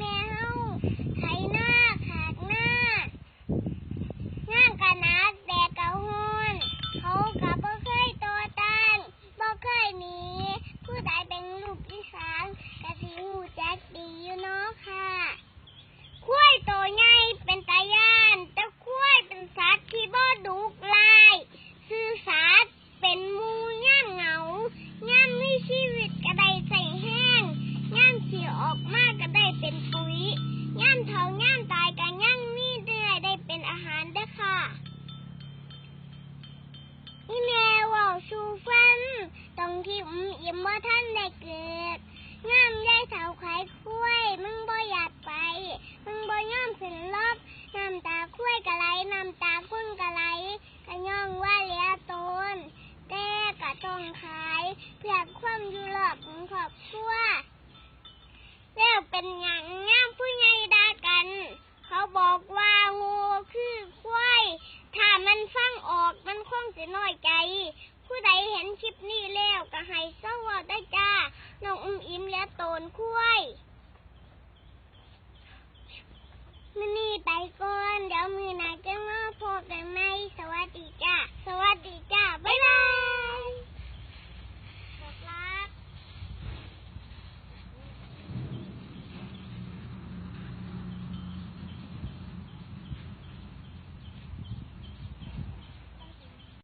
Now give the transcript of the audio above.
อี สู่ฟังตรงที่อุ้มอิ่มว่าท่านได้เกิดงามยายสาวขายคุ้ยมึงบ่อยากไป มึงบ่ยอมสินลบน้ำตาคุ้ยกะไหลน้ำตาคุณกะไหลกะย่องว่าเหลียตนแต่กะต้องขายเพื่อความอยู่รอดของครอบครัวแล้วเป็นอย่าง ก็ให้เศร้าเว่าได้จ้า น้องอุ้มอิ่มและโตนคุ้ยมันนี่ไปก่อน เดี๋ยวมือนาจะมาพบกั